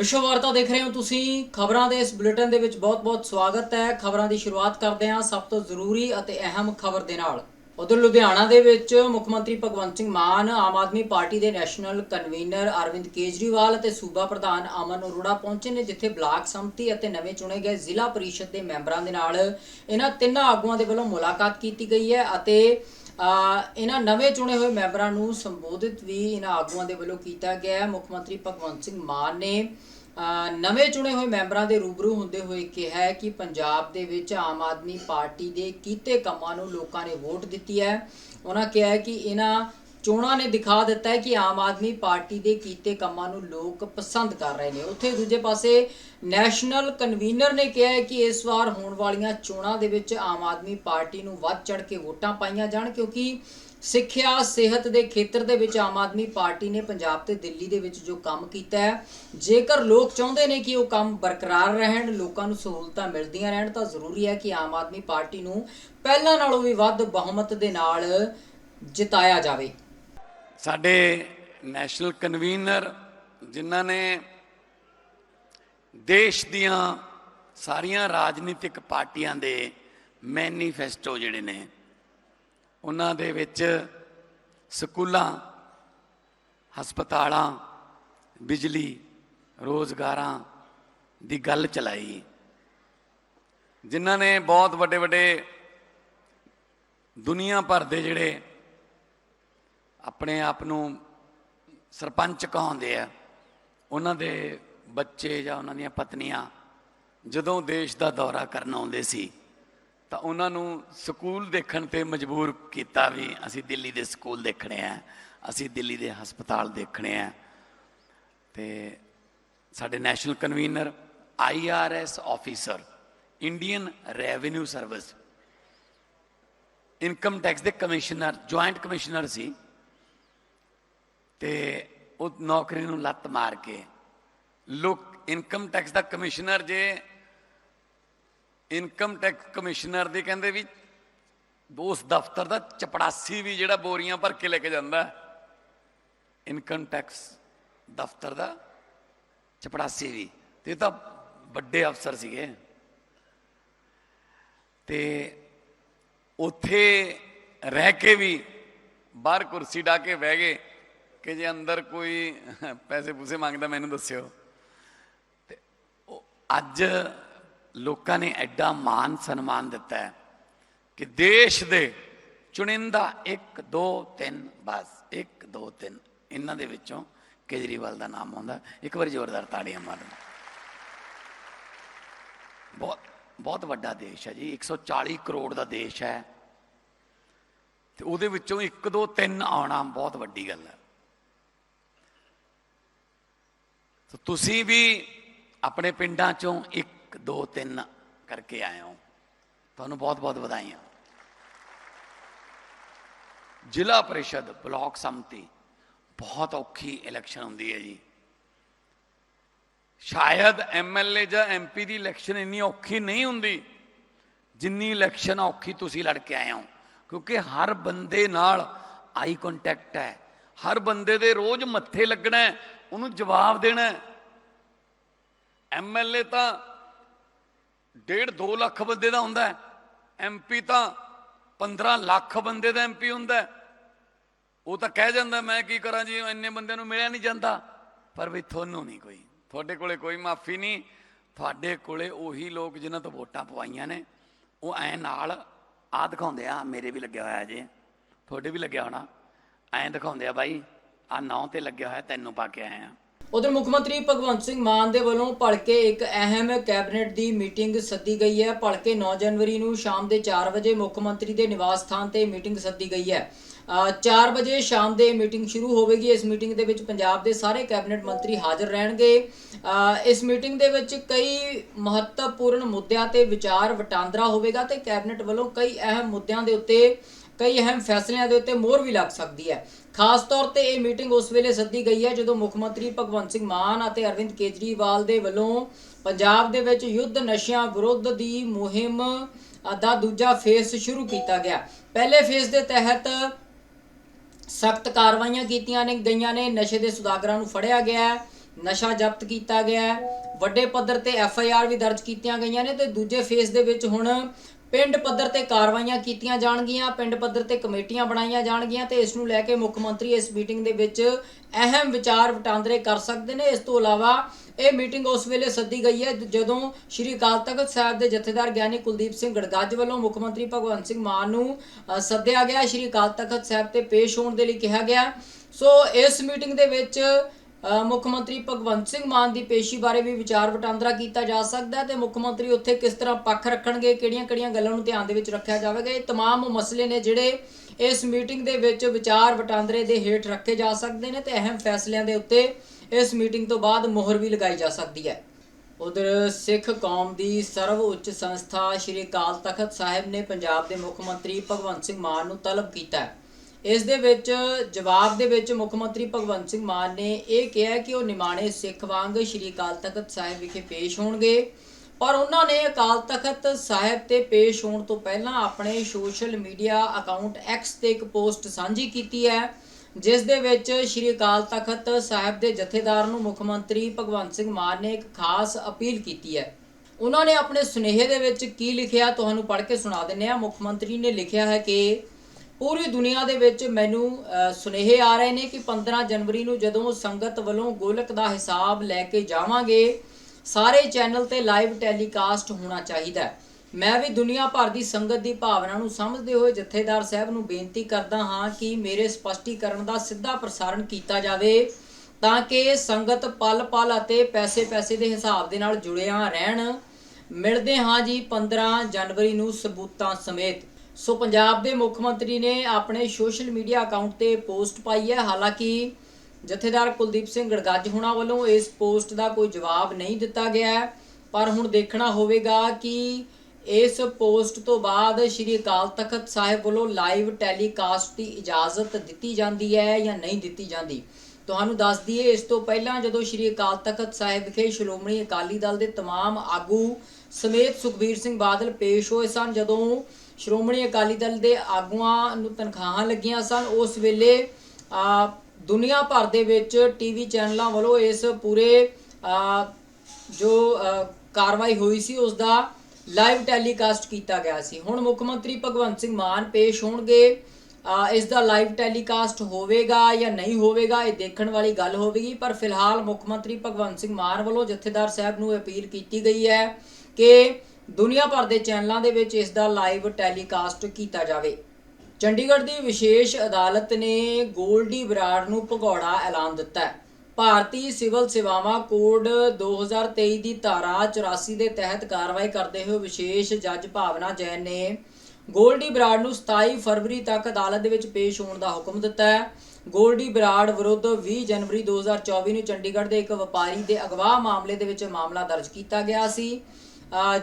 ਵਿਸ਼ਵ ਵਾਰਤਾ ਦੇਖ ਰਹੇ ਹੋ ਤੁਸੀਂ। ਖਬਰਾਂ ਦੇ ਇਸ ਬੁਲੇਟਿਨ ਦੇ ਵਿੱਚ ਬਹੁਤ-ਬਹੁਤ ਸਵਾਗਤ ਹੈ। ਖਬਰਾਂ ਦੀ ਸ਼ੁਰੂਆਤ ਕਰਦੇ ਹਾਂ ਸਭ ਤੋਂ ਜ਼ਰੂਰੀ ਅਤੇ ਅਹਿਮ ਖਬਰ ਦੇ ਨਾਲ। ਉਧਰ ਲੁਧਿਆਣਾ ਦੇ ਵਿੱਚ ਮੁੱਖ ਮੰਤਰੀ ਭਗਵੰਤ ਸਿੰਘ ਮਾਨ, ਆਮ ਆਦਮੀ ਪਾਰਟੀ ਦੇ ਨੈਸ਼ਨਲ ਕਨਵੀਨਰ ਅਰਵਿੰਦ ਕੇਜਰੀਵਾਲ ਅਤੇ ਸੂਬਾ ਪ੍ਰਧਾਨ ਅਮਨ ਅਰੋੜਾ ਪਹੁੰਚੇ ਨੇ, ਜਿੱਥੇ ਬਲਾਕ ਸੰਮਤੀ ਅਤੇ ਨਵੇਂ ਚੁਣੇ ਗਏ ਜ਼ਿਲ੍ਹਾ ਪਰਿਸ਼ਦ ਦੇ ਮੈਂਬਰਾਂ ਦੇ ਨਾਲ ਇਹਨਾਂ ਤਿੰਨਾਂ ਆਗੂਆਂ ਦੇ ਵੱਲੋਂ ਮੁਲਾਕਾਤ ਕੀਤੀ ਗਈ ਹੈ ਅਤੇ ਇਹਨਾਂ ਨਵੇਂ ਚੁਣੇ ਹੋਏ ਮੈਂਬਰਾਂ ਨੂੰ ਸੰਬੋਧਿਤ ਵੀ ਇਹਨਾਂ ਆਗੂਆਂ ਦੇ ਵੱਲੋਂ ਕੀਤਾ ਗਿਆ ਮੁੱਖ ਮੰਤਰੀ ਭਗਵੰਤ ਸਿੰਘ ਮਾਨ ਨੇ ਨਵੇਂ ਚੁਣੇ ਹੋਏ ਮੈਂਬਰਾਂ ਦੇ ਰੂਬਰੂ ਹੁੰਦੇ ਹੋਏ ਕਿਹਾ ਕਿ ਪੰਜਾਬ ਦੇ ਵਿੱਚ ਆਮ ਆਦਮੀ ਪਾਰਟੀ ਦੇ ਕੀਤੇ ਕੰਮਾਂ ਨੂੰ ਲੋਕਾਂ ਨੇ ਵੋਟ ਦਿੱਤੀ ਹੈ। ਉਹਨਾਂ ਕਿਹਾ ਕਿ ਇਹਨਾਂ ਚੋਣਾਂ ਨੇ ਦਿਖਾ ਦਿੱਤਾ ਹੈ ਕਿ ਆਮ ਆਦਮੀ ਪਾਰਟੀ ਦੇ ਕੀਤੇ ਕੰਮਾਂ ਨੂੰ ਲੋਕ ਪਸੰਦ ਕਰ ਰਹੇ ਨੇ। ਉੱਥੇ ਦੂਜੇ ਪਾਸੇ ਨੈਸ਼ਨਲ ਕਨਵੀਨਰ ਨੇ ਕਿਹਾ ਹੈ ਕਿ ਇਸ ਵਾਰ ਹੋਣ ਵਾਲੀਆਂ ਚੋਣਾਂ ਦੇ ਵਿੱਚ ਆਮ ਆਦਮੀ ਪਾਰਟੀ ਨੂੰ ਵੱਧ ਚੜ ਕੇ ਵੋਟਾਂ ਪਾਈਆਂ ਜਾਣ ਕਿਉਂਕਿ ਸਿੱਖਿਆ, ਸਿਹਤ ਦੇ ਖੇਤਰ ਦੇ ਵਿੱਚ ਆਮ ਆਦਮੀ ਪਾਰਟੀ ਨੇ ਪੰਜਾਬ ਤੇ ਦਿੱਲੀ ਦੇ ਵਿੱਚ ਜੋ ਕੰਮ ਕੀਤਾ ਹੈ, ਜੇਕਰ ਲੋਕ ਚਾਹੁੰਦੇ ਨੇ ਕਿ ਉਹ ਕੰਮ ਬਰਕਰਾਰ ਰਹਿਣ, ਲੋਕਾਂ ਨੂੰ ਸਹੂਲਤਾਂ ਮਿਲਦੀਆਂ ਰਹਿਣ, ਤਾਂ ਜ਼ਰੂਰੀ ਹੈ ਕਿ ਆਮ ਆਦਮੀ ਪਾਰਟੀ ਨੂੰ ਪਹਿਲਾਂ ਨਾਲੋਂ ਵੀ ਵੱਧ ਬਹੁਮਤ ਦੇ ਨਾਲ ਜਿਤਾਇਆ ਜਾਵੇ। ਸਾਡੇ ਨੈਸ਼ਨਲ ਕਨਵੀਨਰ ਜਿਨ੍ਹਾਂ ਨੇ ਦੇਸ਼ ਦੀਆਂ ਸਾਰੀਆਂ ਰਾਜਨੀਤਿਕ ਪਾਰਟੀਆਂ ਦੇ ਮੈਨੀਫੈਸਟੋ ਜਿਹੜੇ ਨੇ ਉਹਨਾਂ ਦੇ ਵਿੱਚ ਸਕੂਲਾਂ, ਹਸਪਤਾਲਾਂ, ਬਿਜਲੀ, ਰੋਜ਼ਗਾਰਾਂ ਦੀ ਗੱਲ ਚਲਾਈ। ਜਿਨ੍ਹਾਂ ਨੇ ਬਹੁਤ ਵੱਡੇ ਵੱਡੇ ਦੁਨੀਆ ਭਰ ਦੇ ਜਿਹੜੇ ਆਪਣੇ ਆਪ ਨੂੰ ਸਰਪੰਚ ਕਹਾਉਂਦੇ ਆ, ਉਹਨਾਂ ਦੇ ਬੱਚੇ ਜਾਂ ਉਹਨਾਂ ਦੀਆਂ ਪਤਨੀਆਂ ਜਦੋਂ ਦੇਸ਼ ਦਾ ਦੌਰਾ ਕਰਨ ਆਉਂਦੇ ਸੀ ਤਾਂ ਉਹਨਾਂ ਨੂੰ ਸਕੂਲ ਦੇਖਣ ਤੇ ਮਜਬੂਰ ਕੀਤਾ ਵੀ ਅਸੀਂ ਦਿੱਲੀ ਦੇ ਸਕੂਲ ਦੇਖਣੇ ਆ, ਅਸੀਂ ਦਿੱਲੀ ਦੇ ਹਸਪਤਾਲ ਦੇਖਣੇ ਆ। ਤੇ ਸਾਡੇ national convener IRS officer, Indian revenue service. Income tax ਦੇ ਕਮਿਸ਼ਨਰ, ਜੁਆਇੰਟ ਕਮਿਸ਼ਨਰ ਸੀ। ਤੇ ਉਹ ਨੌਕਰੀ ਨੂੰ ਲੱਤ ਮਾਰ ਕੇ, ਲੋਕ ਇਨਕਮ ਟੈਕਸ ਦਾ ਕਮਿਸ਼ਨਰ ਜੇ ਇਨਕਮ ਟੈਕਸ ਕਮਿਸ਼ਨਰ ਦੇ ਕਹਿੰਦੇ ਵੀ ਉਸ ਦਫ਼ਤਰ ਦਾ ਚਪੜਾਸੀ ਵੀ ਜਿਹੜਾ ਬੋਰੀਆਂ ਭਰ ਕੇ ਲੈ ਕੇ ਜਾਂਦਾ ਇਨਕਮ ਟੈਕਸ ਦਫ਼ਤਰ ਦਾ ਚਪੜਾਸੀ ਵੀ। ਤੇ ਇਹ ਤਾਂ ਵੱਡੇ ਅਫਸਰ ਸੀਗੇ। ਤੇ ਉੱਥੇ ਰਹਿ ਕੇ ਵੀ ਬਾਹਰ ਕੁਰਸੀ ਢਾ ਕੇ ਬਹਿ ਗਏ ਕਿ ਜੇ ਅੰਦਰ ਕੋਈ ਪੈਸੇ ਪੂਸੇ ਮੰਗਦਾ ਮੈਨੂੰ ਦੱਸਿਓ। ਤੇ ਅੱਜ ਲੋਕਾਂ ਨੇ ਐਡਾ ਮਾਨ ਸਨਮਾਨ ਦਿੱਤਾ ਹੈ ਕਿ ਦੇਸ਼ ਦੇ ਚੁਣਿੰਦਾ 1 2 3 ਬਸ 1 2 3 ਇਹਨਾਂ ਦੇ ਵਿੱਚੋਂ ਕੇਜਰੀਵਾਲ ਦਾ ਨਾਮ ਆਉਂਦਾ। ਇੱਕ ਵਾਰੀ ਜ਼ੋਰਦਾਰ ਤਾੜੀਆਂ ਮਾਰੋ ਬਹੁਤ ਬਹੁਤ ਵੱਡਾ ਦੇਸ਼ ਹੈ ਜੀ। 140 ਕਰੋੜ ਦਾ ਦੇਸ਼ ਹੈ। ਤੇ ਉਹਦੇ ਵਿੱਚੋਂ 1 2 3 ਆਉਣਾ ਬਹੁਤ ਵੱਡੀ ਗੱਲ ਹੈ। ਤੁਸੀਂ ਵੀ ਆਪਣੇ ਪਿੰਡਾਂ ਚੋਂ ਇੱਕ 1 2 3 ਕਰਕੇ ਆਏ ਹੋ। ਤੁਹਾਨੂੰ ਬਹੁਤ ਬਹੁਤ ਵਧਾਈਆਂ। ਜ਼ਿਲ੍ਹਾ ਪਰਿਸ਼ਦ ਬਲਾਕ ਸੰਮਤੀ, ਬਹੁਤ ਔਖੀ ਇਲੈਕਸ਼ਨ ਹੁੰਦੀ ਹੈ ਜੀ। ਸ਼ਾਇਦ ਐਮਐਲਏ ਜਾਂ ਐਮਪੀ ਦੀ ਇਲੈਕਸ਼ਨ ਇੰਨੀ ਔਖੀ ਨਹੀਂ ਹੁੰਦੀ, ਜਿੰਨੀ ਇਲੈਕਸ਼ਨ ਔਖੀ ਤੁਸੀਂ ਲੜ ਕੇ ਆਏ ਹੋ। ਕਿਉਂਕਿ ਹਰ ਬੰਦੇ ਨਾਲ ਆਈ ਕੰਟੈਕਟ ਹੈ। ਹਰ ਬੰਦੇ ਦੇ ਰੋਜ਼ ਮੱਥੇ ਲੱਗਣਾ ਉਹਨੂੰ ਜਵਾਬ ਦੇਣਾ ਐਮਐਲਏ ਤਾਂ ਡੇਢ 2 ਲੱਖ ਬੰਦੇ ਦਾ ਹੁੰਦਾ ਹੈ। ਐਮਪੀ ਤਾਂ 15 ਲੱਖ ਬੰਦੇ ਦਾ ਐਮਪੀ ਹੁੰਦਾ ਉਹ ਤਾਂ ਕਹਿ ਜਾਂਦਾ, ਮੈਂ ਕੀ ਕਰਾਂ ਜੀ? ਇੰਨੇ ਬੰਦਿਆਂ ਨੂੰ ਮਿਲਿਆ ਨਹੀਂ ਜਾਂਦਾ। ਪਰ ਵੀ ਤੁਹਾਨੂੰ ਨਹੀਂ ਕੋਈ। ਤੁਹਾਡੇ ਕੋਲੇ ਕੋਈ ਮਾਫੀ ਨਹੀਂ। ਤੁਹਾਡੇ ਕੋਲੇ ਉਹੀ ਲੋਕ ਜਿਨ੍ਹਾਂ ਤੋਂ ਵੋਟਾਂ ਪਵਾਈਆਂ ਨੇ। ਉਹ ਐ ਨਾਲ ਆ ਦਿਖਾਉਂਦੇ ਆ, ਮੇਰੇ ਵੀ ਲੱਗਿਆ ਹੋਇਆ ਜੇ। ਤੁਹਾਡੇ ਵੀ ਲੱਗਿਆ ਹੋਣਾ। ਐ ਦਿਖਾਉਂਦੇ ਆ, ਬਾਈ ਆ ਨੌ ਤੇ ਲੱਗਿਆ ਹੋਇਆ, ਤੈਨੂੰ ਪਾ ਕੇ ਆਏ ਆ। ਉਧਰ ਮੁੱਖ ਮੰਤਰੀ ਭਗਵੰਤ ਸਿੰਘ ਮਾਨ ਦੇ ਵੱਲੋਂ ਭਲਕੇ ਇੱਕ ਅਹਿਮ ਕੈਬਨਿਟ ਦੀ ਮੀਟਿੰਗ ਸੱਦੀ ਗਈ ਹੈ। ਭਲਕੇ 9 ਜਨਵਰੀ ਨੂੰ ਸ਼ਾਮ ਦੇ 4 ਵਜੇ ਮੁੱਖ ਮੰਤਰੀ ਦੇ ਨਿਵਾਸ ਸਥਾਨ ਤੇ ਮੀਟਿੰਗ ਸੱਦੀ ਗਈ ਹੈ। ਅ, 4 ਵਜੇ ਸ਼ਾਮ ਦੇ ਮੀਟਿੰਗ ਸ਼ੁਰੂ ਹੋਵੇਗੀ। ਇਸ ਮੀਟਿੰਗ ਦੇ ਵਿੱਚ ਪੰਜਾਬ ਦੇ ਸਾਰੇ ਕੈਬਨਿਟ ਮੰਤਰੀ ਹਾਜ਼ਰ ਰਹਿਣਗੇ। ਇਸ ਮੀਟਿੰਗ ਦੇ ਵਿੱਚ ਕਈ ਮਹੱਤਵਪੂਰਨ ਮੁੱਦਿਆਂ ਤੇ ਵਿਚਾਰ ਵਟਾਂਦਰਾ ਹੋਵੇਗਾ ਤੇ ਕੈਬਨਿਟ ਵੱਲੋਂ ਕਈ ਅਹਿਮ ਮੁੱਦਿਆਂ ਦੇ ਉੱਤੇ ਕਈ ਅਹਿਮ ਫੈਸਲਿਆਂ ਦੇ ਉੱਤੇ ਮੋਹਰ ਵੀ ਲੱਗ ਸਕਦੀ ਹੈ। ਖਾਸ ਤੌਰ ਤੇ ਇਹ ਮੀਟਿੰਗ ਉਸ ਵੇਲੇ ਸੱਦੀ ਗਈ ਹੈ ਜਦੋਂ ਮੁੱਖ ਮੰਤਰੀ ਭਗਵੰਤ ਸਿੰਘ ਮਾਨ ਅਤੇ ਅਰਵਿੰਦ ਕੇਜਰੀਵਾਲ ਦੇ ਵੱਲੋਂ ਪੰਜਾਬ ਦੇ ਵਿੱਚ ਯੁੱਧ ਨਸ਼ਿਆਂ ਵਿਰੁੱਧ ਦੀ ਮੁਹਿੰਮ ਦਾ ਦੂਜਾ ਫੇਸ ਸ਼ੁਰੂ ਕੀਤਾ ਗਿਆ। ਪਹਿਲੇ ਫੇਸ ਦੇ ਤਹਿਤ ਸਖਤ ਕਾਰਵਾਈਆਂ ਕੀਤੀਆਂ ਨੇ ਗਈਆਂ ਨੇ। ਨਸ਼ੇ ਦੇ ਸੁਦਾਗਰਾਂ ਨੂੰ ਫੜਿਆ ਗਿਆ ਨਸ਼ਾ ਜ਼ਬਤ ਕੀਤਾ ਗਿਆ ਵੱਡੇ ਪੱਧਰ ਤੇ ਐਫ ਆਈ ਆਰ ਵੀ ਦਰਜ ਕੀਤੀਆਂ ਗਈਆਂ ਨੇ ਤੇ ਦੂਜੇ ਫੇਸ ਦੇ ਵਿੱਚ ਹੁਣ ਪਿੰਡ ਪੱਧਰ ਤੇ ਕਾਰਵਾਈਆਂ ਕੀਤੀਆਂ ਜਾਣਗੀਆਂ, ਪਿੰਡ ਪੱਧਰ ਤੇ ਕਮੇਟੀਆਂ ਬਣਾਈਆਂ ਜਾਣਗੀਆਂ ਤੇ ਇਸ ਨੂੰ ਲੈ ਕੇ ਮੁੱਖ ਮੰਤਰੀ ਇਸ ਮੀਟਿੰਗ ਦੇ ਵਿੱਚ ਅਹਿਮ ਵਿਚਾਰ ਵਟਾਂਦਰੇ ਕਰ ਸਕਦੇ ਨੇ। ਇਸ ਤੋਂ ਇਲਾਵਾ ਇਹ ਮੀਟਿੰਗ ਉਸ ਵੇਲੇ ਸੱਦੀ ਗਈ ਹੈ ਜਦੋਂ ਸ਼੍ਰੀ ਅਕਾਲ ਤਖਤ ਸਾਹਿਬ ਦੇ ਜਥੇਦਾਰ ਗਿਆਨੀ ਕੁਲਦੀਪ ਸਿੰਘ ਗੜਗੱਜ ਵੱਲੋਂ ਮੁੱਖ ਮੰਤਰੀ ਭਗਵੰਤ ਸਿੰਘ ਮਾਨ ਨੂੰ ਸੱਦਿਆ ਗਿਆ। ਸ਼੍ਰੀ ਅਕਾਲ ਤਖਤ ਸਾਹਿਬ ਤੇ ਪੇਸ਼ ਹੋਣ ਦੇ ਲਈ ਕਿਹਾ ਗਿਆ। ਸੋ ਇਸ ਮੀਟਿੰਗ ਦੇ ਵਿੱਚ ਮੁੱਖ ਮੰਤਰੀ ਭਗਵੰਤ ਸਿੰਘ ਮਾਨ ਦੀ ਪੇਸ਼ੀ ਬਾਰੇ ਵੀ ਵਿਚਾਰ ਵਟਾਂਦਰਾ ਕੀਤਾ ਜਾ ਸਕਦਾ ਹੈ ਤੇ ਮੁੱਖ ਮੰਤਰੀ ਉੱਥੇ ਕਿਸ ਤਰ੍ਹਾਂ ਪੱਖ ਰੱਖਣਗੇ ਕਿਹੜੀਆਂ-ਕਿਹੜੀਆਂ ਗੱਲਾਂ ਨੂੰ ਧਿਆਨ ਦੇ ਵਿੱਚ ਰੱਖਿਆ ਜਾਵੇਗਾ ਇਹ तमाम ਮਸਲੇ ਨੇ ਜਿਹੜੇ ਇਸ ਮੀਟਿੰਗ ਦੇ ਵਿੱਚ ਵਿਚਾਰ ਵਟਾਂਦਰੇ ਦੇ ਹੇਠ ਰੱਖੇ ਜਾ ਸਕਦੇ ਨੇ ਤੇ ਅਹਿਮ ਫੈਸਲਿਆਂ ਦੇ ਉੱਤੇ ਇਸ ਮੀਟਿੰਗ ਤੋਂ ਬਾਅਦ ਮੋਹਰ ਵੀ ਲਗਾਈ ਜਾ ਸਕਦੀ ਹੈ ਉਧਰ ਸਿੱਖ ਕੌਮ ਦੀ ਸਰਵ ਉੱਚ ਸੰਸਥਾ ਸ਼੍ਰੀ ਅਕਾਲ ਤਖਤ ਸਾਹਿਬ ਨੇ ਪੰਜਾਬ ਦੇ ਮੁੱਖ ਮੰਤਰੀ ਭਗਵੰਤ ਸਿੰਘ ਮਾਨ ਨੂੰ ਤਲਬ ਕੀਤਾ ਹੈ ਇਸ ਦੇ ਵਿੱਚ ਜਵਾਬ ਦੇ ਵਿੱਚ ਮੁੱਖ ਮੰਤਰੀ ਭਗਵੰਤ ਸਿੰਘ ਮਾਨ ਨੇ ਇਹ ਕਿਹਾ ਕਿ ਉਹ ਨਿਮਾਣੇ ਸਿੱਖ ਵਾਂਗ ਸ਼੍ਰੀ ਅਕਾਲ ਤਖਤ ਸਾਹਿਬ ਵਿਖੇ ਪੇਸ਼ ਹੋਣਗੇ ਪਰ ਉਹਨਾਂ ਨੇ ਅਕਾਲ ਤਖਤ ਸਾਹਿਬ ਤੇ ਪੇਸ਼ ਹੋਣ ਤੋਂ ਪਹਿਲਾਂ ਆਪਣੇ ਸੋਸ਼ਲ ਮੀਡੀਆ ਅਕਾਊਂਟ X ਤੇ ਇੱਕ ਪੋਸਟ ਸਾਂਝੀ ਕੀਤੀ ਹੈ, ਜਿਸ ਦੇ ਵਿੱਚ ਸ਼੍ਰੀ ਅਕਾਲ ਤਖਤ ਸਾਹਿਬ ਦੇ ਜਥੇਦਾਰ ਨੂੰ ਮੁੱਖ ਮੰਤਰੀ ਭਗਵੰਤ ਸਿੰਘ ਮਾਨ ਨੇ ਇੱਕ ਖਾਸ ਅਪੀਲ ਕੀਤੀ ਹੈ। ਉਹਨਾਂ ਨੇ ਆਪਣੇ ਸੁਨੇਹੇ ਦੇ ਵਿੱਚ ਕੀ ਲਿਖਿਆ, ਤੁਹਾਨੂੰ ਪੜ੍ਹ ਕੇ ਸੁਣਾ ਦਿੰਨੇ ਆ ਮੁੱਖ ਮੰਤਰੀ ਨੇ ਲਿਖਿਆ ਹੈ ਕਿ ਪੂਰੀ ਦੁਨੀਆ ਦੇ ਵਿੱਚ ਮੈਨੂੰ ਸੁਨੇਹੇ ਆ ਰਹੇ ਨੇ ਕਿ 15 ਜਨਵਰੀ ਨੂੰ ਜਦੋਂ ਸੰਗਤ ਵੱਲੋਂ ਗੋਲਕ ਦਾ ਹਿਸਾਬ ਲੈ ਕੇ ਜਾਵਾਂਗੇ, ਸਾਰੇ ਚੈਨਲ ਤੇ ਲਾਈਵ ਟੈਲੀਕਾਸਟ ਹੋਣਾ ਚਾਹੀਦਾ ਹੈ। ਮੈਂ ਵੀ ਦੁਨੀਆ ਭਰ ਦੀ ਸੰਗਤ ਦੀ ਭਾਵਨਾ ਨੂੰ ਸਮਝਦੇ ਹੋਏ ਜਥੇਦਾਰ ਸਾਹਿਬ ਨੂੰ ਬੇਨਤੀ ਕਰਦਾ ਹਾਂ ਕਿ ਮੇਰੇ ਸਪਸ਼ਟੀਕਰਨ ਦਾ ਸਿੱਧਾ ਪ੍ਰਸਾਰਣ ਕੀਤਾ ਜਾਵੇ, ਤਾਂ ਕਿ ਸੰਗਤ ਪਲ-ਪਲ ਅਤੇ ਪੈਸੇ-ਪੈਸੇ ਦੇ ਹਿਸਾਬ ਦੇ ਨਾਲ ਜੁੜਿਆ ਰਹਿਣ। ਮਿਲਦੇ ਹਾਂ ਜੀ 15 ਜਨਵਰੀ ਨੂੰ ਸਬੂਤਾਂ ਸਮੇਤ। ਸੋ ਪੰਜਾਬ ਦੇ ਮੁੱਖ ਮੰਤਰੀ ਨੇ ਆਪਣੇ ਸੋਸ਼ਲ ਮੀਡੀਆ ਅਕਾਊਂਟ ਤੇ ਪੋਸਟ ਪਾਈ ਹੈ ਹਾਲਾਂਕਿ ਜਥੇਦਾਰ ਕੁਲਦੀਪ ਸਿੰਘ ਗੜਗੱਜ ਹੁਣਾਂ ਵੱਲੋਂ ਇਸ ਪੋਸਟ ਦਾ ਕੋਈ ਜਵਾਬ ਨਹੀਂ ਦਿੱਤਾ ਗਿਆ ਹੈ। ਪਰ ਹੁਣ ਦੇਖਣਾ ਹੋਵੇਗਾ ਕਿ ਇਸ ਪੋਸਟ ਤੋਂ ਬਾਅਦ ਸ਼੍ਰੀ ਅਕਾਲ ਤਖਤ ਸਾਹਿਬ ਵੱਲੋਂ ਲਾਈਵ ਟੈਲੀਕਾਸਟ ਦੀ ਇਜਾਜ਼ਤ ਦਿੱਤੀ ਜਾਂਦੀ ਹੈ ਜਾਂ ਨਹੀਂ ਦਿੱਤੀ ਜਾਂਦੀ ਤੁਹਾਨੂੰ ਦੱਸ ਦਈਏ ਇਸ ਤੋਂ ਪਹਿਲਾਂ ਜਦੋਂ ਸ਼੍ਰੀ ਅਕਾਲ ਤਖਤ ਸਾਹਿਬ ਵਿਖੇ ਸ਼੍ਰੋਮਣੀ ਅਕਾਲੀ ਦਲ ਦੇ तमाम ਆਗੂ ਸਮੇਤ ਸੁਖਬੀਰ ਸਿੰਘ ਬਾਦਲ ਪੇਸ਼ ਹੋਏ ਸਨ ਜਦੋਂ ਸ਼੍ਰੋਮਣੀ ਅਕਾਲੀ ਦਲ ਦੇ ਆਗੂਆਂ ਨੂੰ ਤਨਖਾਹਾਂ ਲੱਗੀਆਂ ਸਨ। ਉਸ ਵੇਲੇ ਦੁਨੀਆ ਭਰ ਦੇ ਵਿੱਚ ਟੀਵੀ ਚੈਨਲਾਂ ਵੱਲੋਂ ਇਸ ਪੂਰੇ ਜੋ ਕਾਰਵਾਈ ਹੋਈ ਸੀ, ਉਸ ਦਾ ਲਾਈਵ ਟੈਲੀਕਾਸਟ ਕੀਤਾ ਗਿਆ ਸੀ। ਹੁਣ ਮੁੱਖ ਮੰਤਰੀ ਭਗਵੰਤ ਸਿੰਘ ਮਾਨ ਪੇਸ਼ ਹੋਣਗੇ। ਇਸ ਦਾ ਲਾਈਵ ਟੈਲੀਕਾਸਟ ਹੋਵੇਗਾ ਜਾਂ ਨਹੀਂ ਹੋਵੇਗਾ, ਇਹ ਦੇਖਣ ਵਾਲੀ ਗੱਲ ਹੋਵੇਗੀ। ਪਰ ਫਿਲਹਾਲ ਮੁੱਖ ਮੰਤਰੀ ਭਗਵੰਤ ਸਿੰਘ ਮਾਨ ਵੱਲੋਂ ਜਥੇਦਾਰ ਸਾਹਿਬ ਨੂੰ ਅਪੀਲ ਕੀਤੀ ਗਈ ਹੈ ਕਿ ਦੁਨੀਆ ਭਰ ਦੇ ਚੈਨਲਾਂ ਦੇ ਵਿੱਚ ਇਸ ਦਾ ਲਾਈਵ ਟੈਲੀਕਾਸਟ ਕੀਤਾ ਜਾਵੇ। ਚੰਡੀਗੜ੍ਹ ਦੀ ਵਿਸ਼ੇਸ਼ ਅਦਾਲਤ ਨੇ ਗੋਲਡੀ ਬਰਾੜ ਨੂੰ ਭਗੌੜਾ ਐਲਾਨ ਦਿੱਤਾ ਹੈ। ਭਾਰਤੀ ਸਿਵਲ ਸੇਵਾਵਾਂ ਕੋਡ 2023 ਦੀ ਧਾਰਾ 84 ਦੇ ਤਹਿਤ ਕਾਰਵਾਈ ਕਰਦੇ ਹੋਏ ਵਿਸ਼ੇਸ਼ ਜੱਜ ਭਾਵਨਾ ਜੈਨ ਨੇ ਗੋਲਡੀ ਬਰਾੜ ਨੂੰ 27 ਫਰਵਰੀ ਤੱਕ ਅਦਾਲਤ ਦੇ ਵਿੱਚ ਪੇਸ਼ ਹੋਣ ਦਾ ਹੁਕਮ ਦਿੱਤਾ ਹੈ। ਗੋਲਡੀ ਬਰਾੜ ਵਿਰੁੱਧ 20 ਜਨਵਰੀ 2024 ਨੂੰ ਚੰਡੀਗੜ੍ਹ ਦੇ ਇੱਕ ਵਪਾਰੀ ਦੇ ਅਗਵਾ ਮਾਮਲੇ ਦੇ ਵਿੱਚ ਮਾਮਲਾ ਦਰਜ ਕੀਤਾ ਗਿਆ ਸੀ।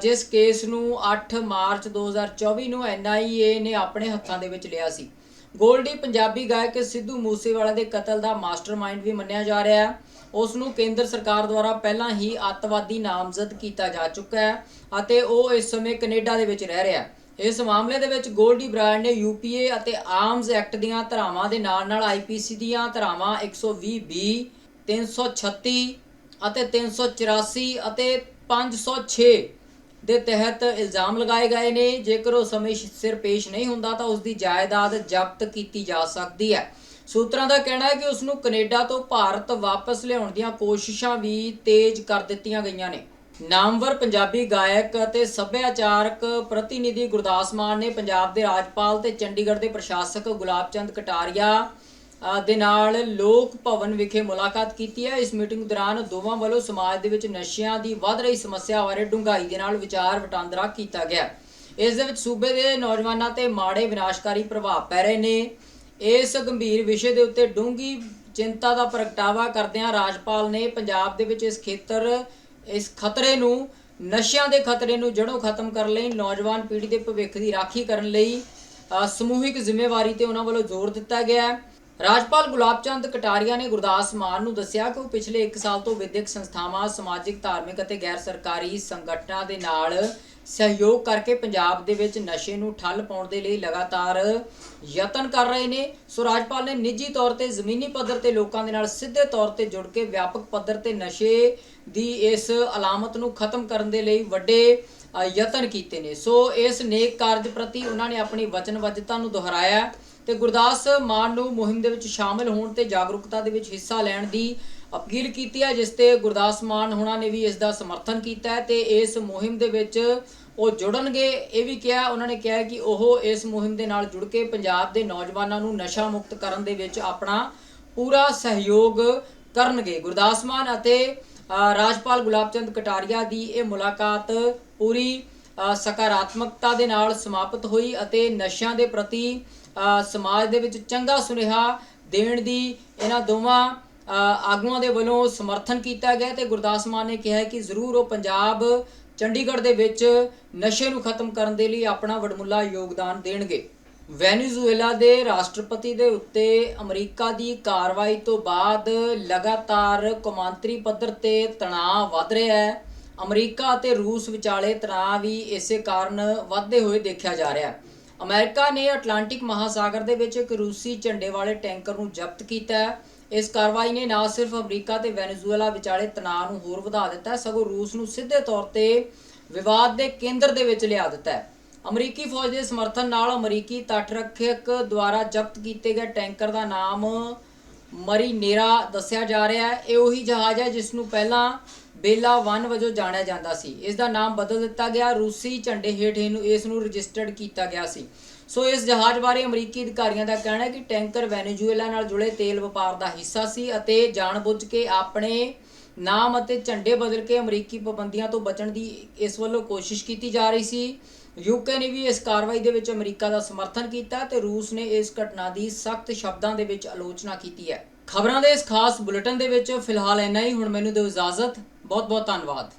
ਜਿਸ ਕੇਸ ਨੂੰ 8 ਮਾਰਚ 2024 ਨੂੰ ਐਨਆਈਏ ਨੇ ਆਪਣੇ ਹੱਥਾਂ ਦੇ ਵਿੱਚ ਲਿਆ ਸੀ। ਗੋਲਡੀ ਪੰਜਾਬੀ ਗਾਇਕ ਸਿੱਧੂ ਮੂਸੇਵਾਲਾ ਦੇ ਕਤਲ ਦਾ ਮਾਸਟਰਮਾਈਂਡ ਵੀ ਮੰਨਿਆ ਜਾ ਰਿਹਾ ਹੈ। ਉਸ ਨੂੰ ਕੇਂਦਰ ਸਰਕਾਰ ਦੁਆਰਾ ਪਹਿਲਾਂ ਹੀ ਅੱਤਵਾਦੀ ਨਾਮਜ਼ਦ ਕੀਤਾ ਜਾ ਚੁੱਕਾ ਹੈ ਅਤੇ ਉਹ ਇਸ ਸਮੇਂ ਕੈਨੇਡਾ ਦੇ ਵਿੱਚ ਰਹਿ ਰਿਹਾ ਹੈ। ਇਸ ਮਾਮਲੇ ਦੇ ਵਿੱਚ ਗੋਲਡੀ ਬਰਾਡ ਨੇ ਯੂਪੀਏ ਅਤੇ ਆਰਮਜ਼ ਐਕਟ ਦੀਆਂ ਧਾਰਾਵਾਂ ਦੇ ਨਾਲ-ਨਾਲ ਆਈਪੀਸੀ ਦੀਆਂ ਧਾਰਾਵਾਂ 120 ਬੀ 336 ਅਤੇ 384 ਅਤੇ 506 ਦੇ ਤਹਿਤ ਇਲਜ਼ਾਮ ਲਗਾਏ ਗਏ ਨੇ। ਜੇਕਰ ਉਹ ਸਮੇਂ ਸਿਰ ਪੇਸ਼ ਨਹੀਂ ਹੁੰਦਾ ਤਾਂ ਉਸ ਦੀ ਜਾਇਦਾਦ ਜ਼ਬਤ ਕੀਤੀ ਜਾ ਸਕਦੀ ਹੈ। ਸੂਤਰਾਂ ਦਾ ਕਹਿਣਾ ਹੈ ਕਿ ਉਸ ਨੂੰ ਕੈਨੇਡਾ ਤੋਂ ਭਾਰਤ ਵਾਪਸ ਲਿਆਉਣ ਦੀਆਂ ਕੋਸ਼ਿਸ਼ਾਂ ਵੀ ਤੇਜ਼ ਕਰ ਦਿੱਤੀਆਂ ਗਈਆਂ ਨੇ। ਨਾਮਵਰ ਪੰਜਾਬੀ ਗਾਇਕ ਅਤੇ ਸੱਭਿਆਚਾਰਕ ਪ੍ਰਤੀਨਿਧੀ ਗੁਰਦਾਸ ਮਾਨ ਨੇ ਪੰਜਾਬ ਦੇ ਰਾਜਪਾਲ ਤੇ ਚੰਡੀਗੜ੍ਹ ਦੇ ਪ੍ਰਸ਼ਾਸਕ ਗੁਲਾਬ ਚੰਦ ਕਟਾਰੀਆ ਦੇ ਨਾਲ ਲੋਕ ਭਵਨ ਵਿਖੇ ਮੁਲਾਕਾਤ ਕੀਤੀ ਹੈ। ਇਸ ਮੀਟਿੰਗ ਦੌਰਾਨ ਦੋਵਾਂ ਵੱਲੋਂ ਸਮਾਜ ਦੇ ਵਿੱਚ ਨਸ਼ਿਆਂ ਦੀ ਵੱਧ ਰਹੀ ਸਮੱਸਿਆ ਬਾਰੇ ਡੂੰਘਾਈ ਦੇ ਨਾਲ ਵਿਚਾਰ ਵਟਾਂਦਰਾ ਕੀਤਾ ਗਿਆ। ਇਸ ਦੇ ਵਿੱਚ ਸੂਬੇ ਦੇ ਨੌਜਵਾਨਾਂ ਤੇ ਮਾੜੇ ਵਿਨਾਸ਼ਕਾਰੀ ਪ੍ਰਭਾਵ ਪੈ ਰਹੇ ਨੇ। ਇਸ ਗੰਭੀਰ ਵਿਸ਼ੇ ਦੇ ਉੱਤੇ ਡੂੰਘੀ ਚਿੰਤਾ ਦਾ ਪ੍ਰਗਟਾਵਾ ਕਰਦਿਆਂ ਰਾਜਪਾਲ ਨੇ ਪੰਜਾਬ ਦੇ ਵਿੱਚ ਇਸ ਖੇਤਰ, ਇਸ ਖਤਰੇ ਨੂੰ, ਨਸ਼ਿਆਂ ਦੇ ਖਤਰੇ ਨੂੰ ਜੜੋਂ ਖਤਮ ਕਰਨ ਲਈ, ਨੌਜਵਾਨ ਪੀੜ੍ਹੀ ਦੇ ਭਵਿੱਖ ਦੀ ਰਾਖੀ ਕਰਨ ਲਈ ਸਮੂਹਿਕ ਜ਼ਿੰਮੇਵਾਰੀ ਤੇ ਉਹਨਾਂ ਵੱਲੋਂ ਜ਼ੋਰ ਦਿੱਤਾ ਗਿਆ ਹੈ। ਰਾਜਪਾਲ ਗੁਲਾਬ ਚੰਦ ਕਟਾਰੀਆ ਨੇ ਗੁਰਦਾਸ ਮਾਨ ਨੂੰ ਦੱਸਿਆ ਕਿ ਉਹ ਪਿਛਲੇ 1 ਸਾਲ ਤੋਂ ਵਿਦਿਅਕ ਸੰਸਥਾਵਾਂ, ਸਮਾਜਿਕ, ਧਾਰਮਿਕ ਅਤੇ ਗੈਰ ਸਰਕਾਰੀ ਸੰਗਠਨਾਂ ਦੇ ਨਾਲ ਸਹਿਯੋਗ ਕਰਕੇ ਪੰਜਾਬ ਦੇ ਵਿੱਚ ਨਸ਼ੇ ਨੂੰ ਠੱਲ ਪਾਉਣ ਦੇ ਲਈ ਲਗਾਤਾਰ ਯਤਨ ਕਰ ਰਹੇ ਨੇ। ਸੋ ਰਾਜਪਾਲ ਨੇ ਨਿੱਜੀ ਤੌਰ ਤੇ ਜ਼ਮੀਨੀ ਪੱਧਰ ਤੇ ਲੋਕਾਂ ਦੇ ਨਾਲ ਸਿੱਧੇ ਤੌਰ ਤੇ ਜੁੜ ਕੇ ਵਿਆਪਕ ਪੱਧਰ ਤੇ ਨਸ਼ੇ ਦੀ ਇਸ ਅਲਾਮਤ ਨੂੰ ਖਤਮ ਕਰਨ ਦੇ ਲਈ ਵੱਡੇ ਯਤਨ ਕੀਤੇ ਨੇ। ਸੋ ਇਸ ਨੇਕ ਕਾਰਜ ਪ੍ਰਤੀ ਉਹਨਾਂ ਨੇ ਆਪਣੀ ਵਚਨਬੱਧਤਾ ਨੂੰ ਦੁਹਰਾਇਆ। ਤੇ ਗੁਰਦਾਸ ਮਾਨ ਨੂੰ ਮੁਹਿੰਮ ਦੇ ਵਿੱਚ ਸ਼ਾਮਿਲ ਹੋਣ ਤੇ ਜਾਗਰੂਕਤਾ ਦੇ ਵਿੱਚ ਹਿੱਸਾ ਲੈਣ ਦੀ ਅਪੀਲ ਕੀਤੀ ਹੈ, ਜਿਸ ਤੇ ਗੁਰਦਾਸ ਮਾਨ ਹੋਣਾ ਨੇ ਵੀ ਇਸ ਦਾ ਸਮਰਥਨ ਕੀਤਾ ਹੈ ਤੇ ਇਸ ਮੁਹਿੰਮ ਦੇ ਵਿੱਚ ਉਹ ਜੁੜਨਗੇ। ਇਹ ਵੀ ਕਿਹਾ, ਉਹਨਾਂ ਨੇ ਕਿਹਾ ਕਿ ਉਹ ਇਸ ਮੁਹਿੰਮ ਦੇ ਨਾਲ ਜੁੜ ਕੇ ਪੰਜਾਬ ਦੇ ਨੌਜਵਾਨਾਂ ਨੂੰ ਨਸ਼ਾ ਮੁਕਤ ਕਰਨ ਦੇ ਵਿੱਚ ਆਪਣਾ ਪੂਰਾ ਸਹਿਯੋਗ ਕਰਨਗੇ। ਗੁਰਦਾਸ ਮਾਨ ਅਤੇ ਰਾਜਪਾਲ ਗੁਲਾਬ ਚੰਦ ਕਟਾਰੀਆ ਦੀ ਇਹ ਮੁਲਾਕਾਤ ਪੂਰੀ ਸਕਾਰਾਤਮਕਤਾ ਦੇ ਨਾਲ ਸਮਾਪਤ ਹੋਈ ਅਤੇ ਨਸ਼ਿਆਂ ਦੇ ਪ੍ਰਤੀ ਸਮਾਜ ਦੇ ਵਿੱਚ ਚੰਗਾ ਸੁਨੇਹਾ ਦੇਣ ਦੀ ਇਹਨਾਂ ਦੋਵਾਂ ਆਗੂਆਂ ਦੇ ਵੱਲੋਂ ਸਮਰਥਨ ਕੀਤਾ ਗਿਆ ਤੇ ਗੁਰਦਾਸ ਮਾਨ ਨੇ ਕਿਹਾ ਕਿ ਜ਼ਰੂਰ ਉਹ ਪੰਜਾਬ, ਚੰਡੀਗੜ੍ਹ ਦੇ ਵਿੱਚ ਨਸ਼ੇ ਨੂੰ ਖਤਮ ਕਰਨ ਦੇ ਲਈ ਆਪਣਾ ਵਡਮੁੱਲਾ ਯੋਗਦਾਨ ਦੇਣਗੇ। ਵੈਨੇਜ਼ੁਏਲਾ ਦੇ ਰਾਸ਼ਟਰਪਤੀ ਦੇ ਉੱਤੇ ਅਮਰੀਕਾ ਦੀ ਕਾਰਵਾਈ ਤੋਂ ਬਾਅਦ ਲਗਾਤਾਰ ਕੌਮਾਂਤਰੀ ਪੱਧਰ ਤੇ ਤਣਾਅ ਵੱਧ ਰਿਹਾ ਹੈ। ਅਮਰੀਕਾ ਅਤੇ ਰੂਸ ਵਿਚਾਲੇ ਤਣਾਅ ਵੀ ਇਸੇ ਕਾਰਨ ਵੱਧਦੇ ਹੋਏ ਦੇਖਿਆ ਜਾ ਰਿਹਾ ਹੈ। ਅਮਰੀਕਾ ਨੇ ਅਟਲਾਂਟਿਕ ਮਹਾਸਾਗਰ ਦੇ ਵਿੱਚ ਇੱਕ ਰੂਸੀ ਝੰਡੇ ਵਾਲੇ ਟੈਂਕਰ ਨੂੰ ਜ਼ਬਤ ਕੀਤਾ ਹੈ। ਇਸ ਕਾਰਵਾਈ ਨੇ ਨਾ ਸਿਰਫ ਅਮਰੀਕਾ ਤੇ ਵੈਨੇਜ਼ੁਏਲਾ ਵਿਚਾਲੇ ਤਣਾਅ ਨੂੰ ਹੋਰ ਵਧਾ ਦਿੱਤਾ ਹੈ, ਸਗੋਂ ਰੂਸ ਨੂੰ ਸਿੱਧੇ ਤੌਰ ਤੇ ਵਿਵਾਦ ਦੇ ਕੇਂਦਰ ਦੇ ਵਿੱਚ ਲਿਆ ਦਿੱਤਾ ਹੈ। ਅਮਰੀਕੀ ਫੌਜ ਦੇ ਸਮਰਥਨ ਨਾਲ ਅਮਰੀਕੀ ਤੱਟ ਰੱਖਿਅਕ ਦੁਆਰਾ ਜ਼ਬਤ ਕੀਤੇ ਗਏ ਟੈਂਕਰ ਦਾ ਨਾਮ ਮਰੀਨੇਰਾ ਦੱਸਿਆ ਜਾ ਰਿਹਾ ਹੈ। ਇਹ ਉਹੀ ਜਹਾਜ਼ ਹੈ ਜਿਸ ਨੂੰ ਪਹਿਲਾਂ ਬੇਲਾ ਵਨ ਵਜੋਂ ਜਾਣਿਆ ਜਾਂਦਾ ਸੀ। ਇਸ ਦਾ ਨਾਮ ਬਦਲ ਦਿੱਤਾ ਗਿਆ। ਰੂਸੀ ਝੰਡੇ ਹੇਠ ਇਹਨੂੰ ਇਸ ਨੂੰ ਰਜਿਸਟਰਡ ਕੀਤਾ ਗਿਆ ਸੀ। ਸੋ ਇਸ ਜਹਾਜ਼ ਬਾਰੇ ਅਮਰੀਕੀ ਅਧਿਕਾਰੀਆਂ ਦਾ ਕਹਿਣਾ ਹੈ ਕਿ ਟੈਂਕਰ ਵੈਨੇਜ਼ੁਏਲਾ ਨਾਲ ਜੁੜੇ ਤੇਲ ਵਪਾਰ ਦਾ ਹਿੱਸਾ ਸੀ ਅਤੇ ਜਾਣਬੁੱਝ ਕੇ ਆਪਣੇ ਨਾਮ ਅਤੇ ਝੰਡੇ ਬਦਲ ਕੇ ਅਮਰੀਕੀ ਪਾਬੰਦੀਆਂ ਤੋਂ ਬਚਣ ਦੀ ਇਸ ਵੱਲੋਂ ਕੋਸ਼ਿਸ਼ ਕੀਤੀ ਜਾ ਰਹੀ ਸੀ। ਯੂਕੇ ਨੇ ਵੀ ਇਸ ਕਾਰਵਾਈ ਦੇ ਵਿੱਚ ਅਮਰੀਕਾ ਦਾ ਸਮਰਥਨ ਕੀਤਾ ਤੇ ਰੂਸ ਨੇ ਇਸ ਘਟਨਾ ਦੀ ਸਖਤ ਸ਼ਬਦਾਂ ਦੇ ਵਿੱਚ ਆਲੋਚਨਾ ਕੀਤੀ ਹੈ। ਖਬਰਾਂ ਦੇ ਇਸ ਖਾਸ ਬੁਲੇਟਿਨ ਦੇ ਵਿੱਚ ਫਿਲਹਾਲ ਇੰਨਾ ਹੀ। ਹੁਣ ਮੈਨੂੰ ਦਿਓ ਇਜਾਜ਼ਤ। ਬਹੁਤ ਬਹੁਤ ਧੰਨਵਾਦ।